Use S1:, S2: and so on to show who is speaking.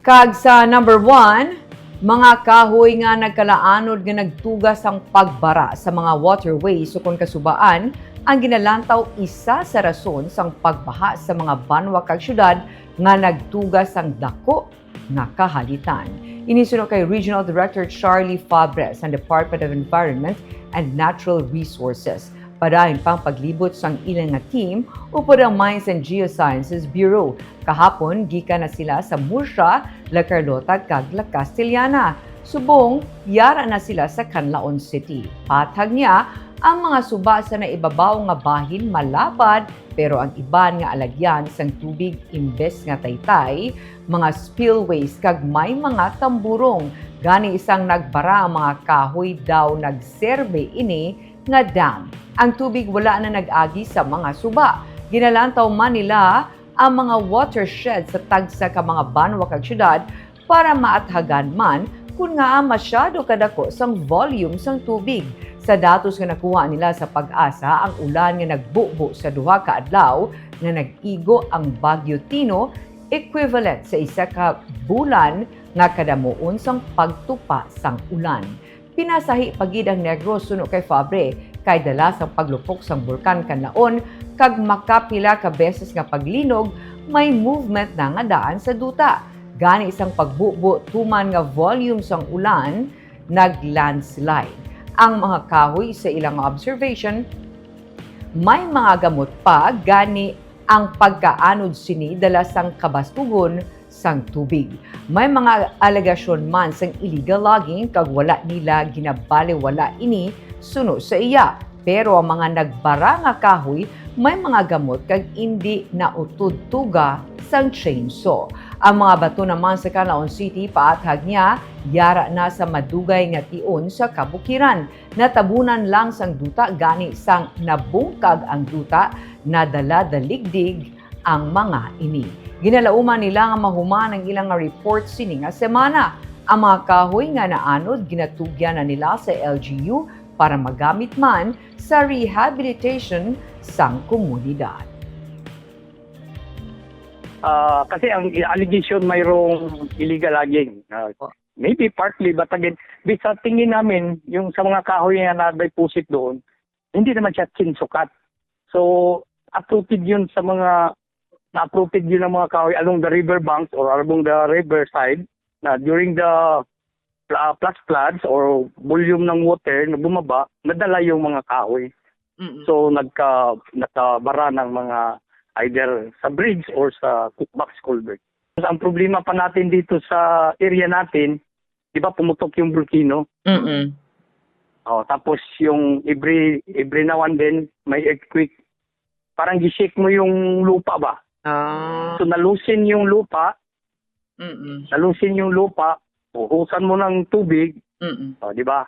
S1: Kag sa number one, mga kahoy nga nagkalaanod nga nagtugas ang pagbara sa mga waterways sukon kasubaan ang ginalantaw isa sa rason sang pagbaha sa mga banwa kag syudad nga nagtugas ang dako nga kahalitan. Inisuno kay Regional Director Charlie Fabres ng Department of Environment and Natural Resources. Padayon pang paglibot sang ilang nga team upod ang Mines and Geosciences Bureau. Kahapon, gika na sila sa Murcia, La Carlota, kag La Castellana. Subong, yara na sila sa Canlaon City. Patag niya, ang mga suba sa naibabaw nga bahin malapad pero ang iban nga alagyan sang tubig imbes nga taytay, mga spillways kag may mga tamburong. Gani isang nagbara ang mga kahoy daw nagserbe ini nga dam. Ang tubig wala na nag-agi sa mga suba. Ginalantaw man nila ang mga watershed sa tagsa ka mga banwa kag syudad para maathagan man kung nga masyado kadako sang volume sang tubig. Sa datos nga nakuha nila sa pag-asa, ang ulan nga nagbubo sa duha ka adlaw nga nag-igo ang Bagyo Tino equivalent sa isa ka bulan nga kadamuon sang pagtupa sang ulan. Pinasahi pagid ang Negros suno kay Fabre kay dala sa paglupok sang bulkan kanlaon kag makapila ka beses nga paglinog may movement na nga daan sa duta. Gani isang pagbubo tuman nga volume sang ulan naglandslide. Ang mga kahoy sa ilang observation may mga gamot pa gani ang pagkaanod sini dala sang kabastugon sang tubig. May mga alegasyon man sang illegal logging kag wala nila ginabali wala ini suno sa iya. Pero ang mga nagbara nga kahoy may mga gamot kag hindi nautudtuga sang chainsaw. Ang mga bato naman sa Canlaon City paathag niya yara na sa madugay nga tion sa kabukiran. Natabunan lang sang duta gani sang nabungkag ang duta nadala daligdig ang mga ini. Ginalauman nila nga mahuman ang ilang report sini nga semana. Ang mga kahoy nga naanod ginatugyan na nila sa LGU para magamit man sa rehabilitation sang komunidad.
S2: Ah, kasi ang allegation mayroong illegal logging.
S1: Oh.
S2: maybe partly, but again, based sa tingin namin, yung sa mga kahoy na na-deposit doon, hindi naman siya kinsukat. So, approved yun sa mga, na-approved yun ng mga kahoy along the river banks or along the river side na during the uh, flash floods or volume ng water na bumaba, nadala yung mga kahoy. So nagka nakabara ng mga either sa bridge or sa cookbox culvert. Ang problema pa natin dito sa area natin, 'di ba pumutok yung volcano?
S1: Mm-mm.
S2: Oh, tapos yung every every now and then may earthquake. Parang gishake mo yung lupa ba?
S1: Ah.
S2: So nalusin yung lupa,
S1: Mm-mm.
S2: nalusin yung lupa, uhusan mo ng tubig,
S1: Mm-mm.
S2: oh, 'di ba?